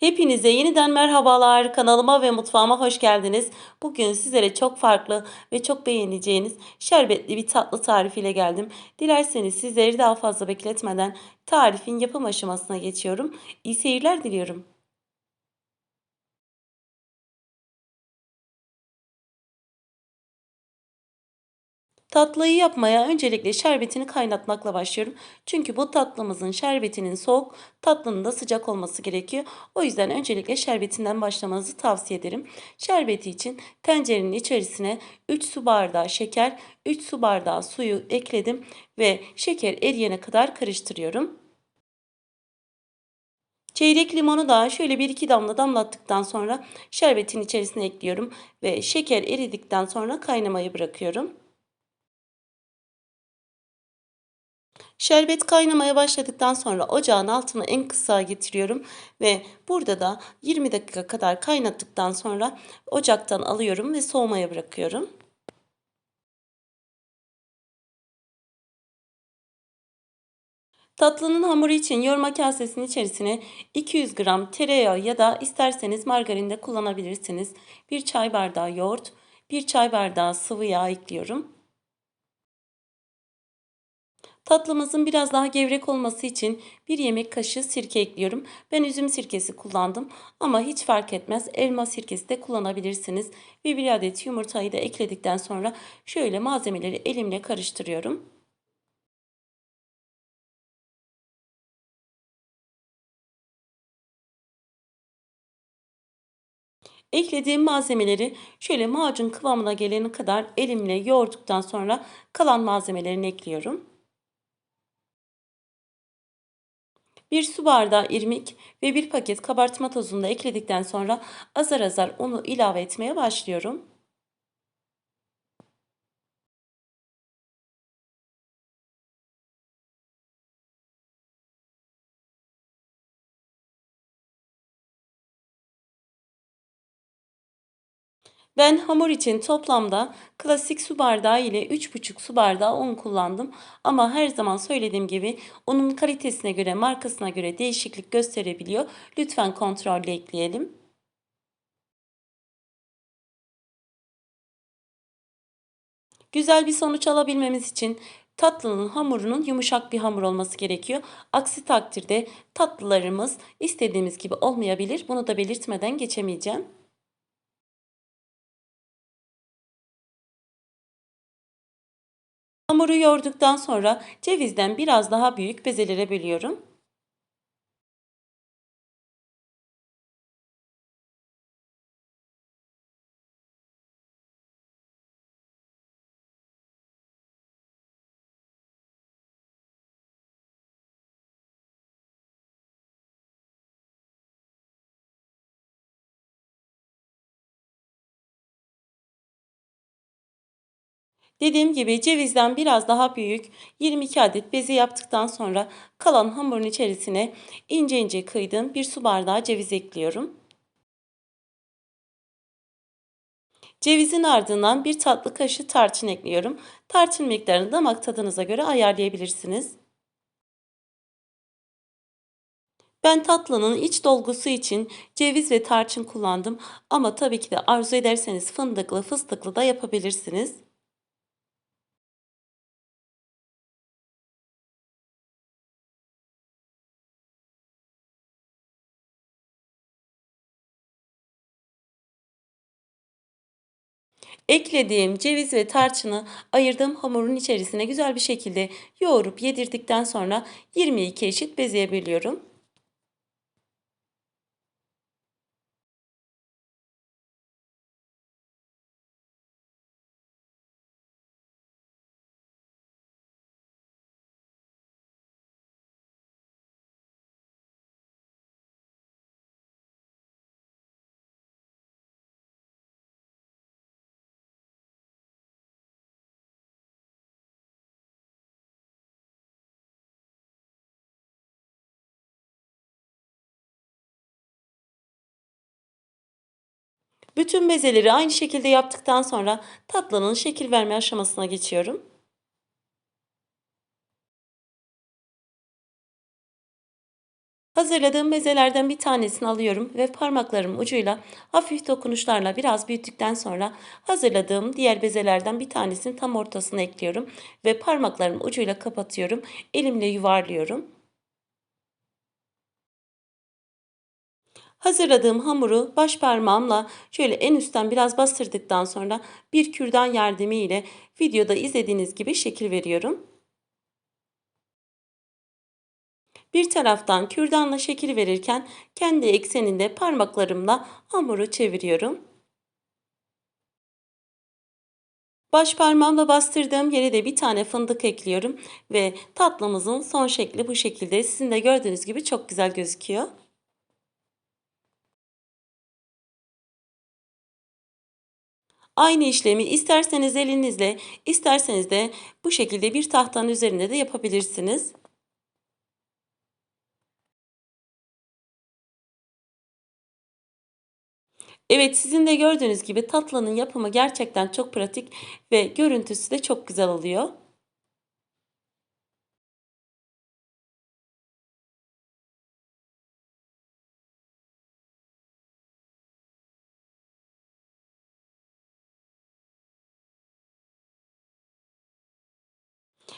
Hepinize yeniden merhabalar. Kanalıma ve mutfağıma hoş geldiniz. Bugün sizlere çok farklı ve çok beğeneceğiniz şerbetli bir tatlı tarifiyle geldim. Dilerseniz sizleri daha fazla bekletmeden tarifin yapım aşamasına geçiyorum. İyi seyirler diliyorum. Tatlıyı yapmaya öncelikle şerbetini kaynatmakla başlıyorum. Çünkü bu tatlımızın şerbetinin soğuk, tatlının da sıcak olması gerekiyor. O yüzden öncelikle şerbetinden başlamanızı tavsiye ederim. Şerbeti için tencerenin içerisine 3 su bardağı şeker, 3 su bardağı suyu ekledim ve şeker eriyene kadar karıştırıyorum. Çeyrek limonu da şöyle 1-2 damla damlattıktan sonra şerbetin içerisine ekliyorum ve şeker eridikten sonra kaynamayı bırakıyorum. Şerbet kaynamaya başladıktan sonra ocağın altını en kısa getiriyorum ve burada da 20 dakika kadar kaynattıktan sonra ocaktan alıyorum ve soğumaya bırakıyorum. Tatlının hamuru için yoğurma kasesinin içerisine 200 gram tereyağı ya da isterseniz margarin de kullanabilirsiniz. 1 çay bardağı yoğurt, 1 çay bardağı sıvı yağ ekliyorum. Tatlımızın biraz daha gevrek olması için bir yemek kaşığı sirke ekliyorum. Ben üzüm sirkesi kullandım ama hiç fark etmez. Elma sirkesi de kullanabilirsiniz. Ve bir adet yumurtayı da ekledikten sonra şöyle malzemeleri elimle karıştırıyorum. Eklediğim malzemeleri şöyle macun kıvamına gelene kadar elimle yoğurduktan sonra kalan malzemelerini ekliyorum. 1 su bardağı irmik ve 1 paket kabartma tozunu da ekledikten sonra azar azar unu ilave etmeye başlıyorum. Ben hamur için toplamda klasik su bardağı ile 3,5 su bardağı un kullandım. Ama her zaman söylediğim gibi unun kalitesine göre, markasına göre değişiklik gösterebiliyor. Lütfen kontrollü ekleyelim. Güzel bir sonuç alabilmemiz için tatlının hamurunun yumuşak bir hamur olması gerekiyor. Aksi takdirde tatlılarımız istediğimiz gibi olmayabilir. Bunu da belirtmeden geçemeyeceğim. Hamuru yoğurduktan sonra cevizden biraz daha büyük bezelere bölüyorum. Dediğim gibi cevizden biraz daha büyük 22 adet bezi yaptıktan sonra kalan hamurun içerisine ince ince kıydığım bir su bardağı ceviz ekliyorum. Cevizin ardından bir tatlı kaşığı tarçın ekliyorum. Tarçın miktarını damak tadınıza göre ayarlayabilirsiniz. Ben tatlının iç dolgusu için ceviz ve tarçın kullandım ama tabii ki de arzu ederseniz fındıklı, fıstıklı da yapabilirsiniz. Eklediğim ceviz ve tarçını ayırdığım hamurun içerisine güzel bir şekilde yoğurup yedirdikten sonra 22 eşit bezeye Bütün bezeleri aynı şekilde yaptıktan sonra tatlının şekil verme aşamasına geçiyorum. Hazırladığım mezelerden bir tanesini alıyorum ve parmaklarım ucuyla hafif dokunuşlarla biraz büyüttükten sonra hazırladığım diğer bezelerden bir tanesini tam ortasına ekliyorum ve parmaklarım ucuyla kapatıyorum. Elimle yuvarlıyorum. Hazırladığım hamuru baş parmağımla şöyle en üstten biraz bastırdıktan sonra bir kürdan yardımıyla videoda izlediğiniz gibi şekil veriyorum. Bir taraftan kürdanla şekil verirken kendi ekseninde parmaklarımla hamuru çeviriyorum. Baş parmağımla bastırdığım yere de bir tane fındık ekliyorum ve tatlımızın son şekli bu şekilde. Sizin de gördüğünüz gibi çok güzel gözüküyor. Aynı işlemi isterseniz elinizle, isterseniz de bu şekilde bir tahtanın üzerinde de yapabilirsiniz. Evet sizin de gördüğünüz gibi tatlının yapımı gerçekten çok pratik ve görüntüsü de çok güzel oluyor.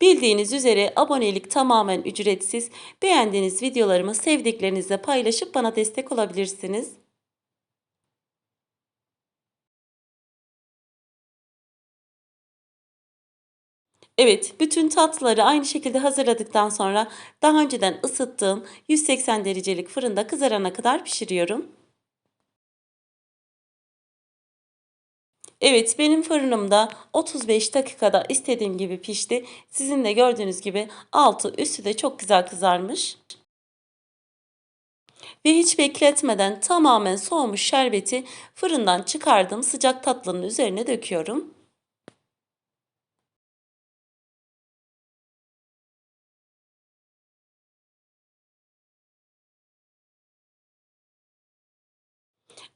Bildiğiniz üzere abonelik tamamen ücretsiz. Beğendiğiniz videolarımı sevdiklerinizle paylaşıp bana destek olabilirsiniz. Evet, bütün tatlıları aynı şekilde hazırladıktan sonra daha önceden ısıttığım 180 derecelik fırında kızarana kadar pişiriyorum. Evet, benim fırınımda 35 dakikada istediğim gibi pişti. Sizin de gördüğünüz gibi altı üstü de çok güzel kızarmış. Ve hiç bekletmeden tamamen soğumuş şerbeti fırından çıkardım. Sıcak tatlının üzerine döküyorum.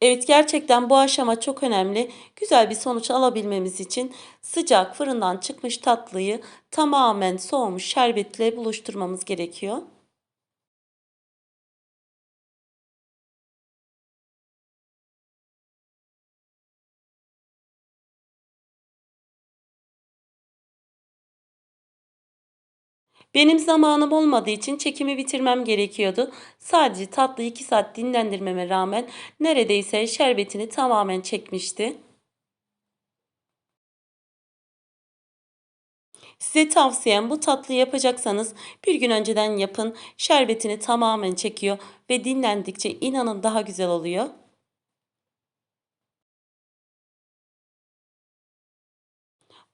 Evet gerçekten bu aşama çok önemli. Güzel bir sonuç alabilmemiz için sıcak fırından çıkmış tatlıyı tamamen soğumuş şerbetle buluşturmamız gerekiyor. Benim zamanım olmadığı için çekimi bitirmem gerekiyordu. Sadece tatlı 2 saat dinlendirmeme rağmen neredeyse şerbetini tamamen çekmişti. Size tavsiyem bu tatlıyı yapacaksanız bir gün önceden yapın. Şerbetini tamamen çekiyor ve dinlendikçe inanın daha güzel oluyor.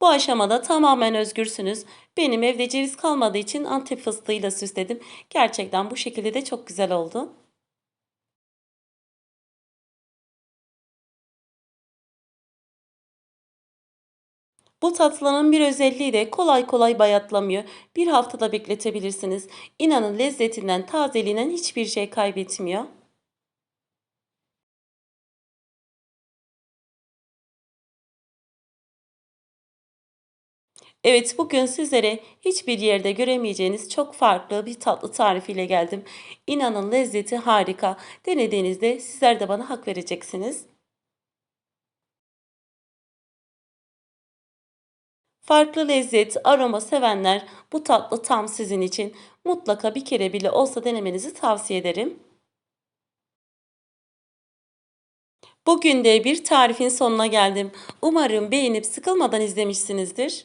Bu aşamada tamamen özgürsünüz. Benim evde ceviz kalmadığı için antep fıstığıyla süsledim. Gerçekten bu şekilde de çok güzel oldu. Bu tatlının bir özelliği de kolay kolay bayatlamıyor. Bir haftada bekletebilirsiniz. İnanın lezzetinden, tazeliğinden hiçbir şey kaybetmiyor. Evet, bugün sizlere hiçbir yerde göremeyeceğiniz çok farklı bir tatlı tarifiyle geldim. İnanın lezzeti harika. Denediğinizde sizler de bana hak vereceksiniz. Farklı lezzet, aroma sevenler bu tatlı tam sizin için. Mutlaka bir kere bile olsa denemenizi tavsiye ederim. Bugün de bir tarifin sonuna geldim. Umarım beğenip sıkılmadan izlemişsinizdir.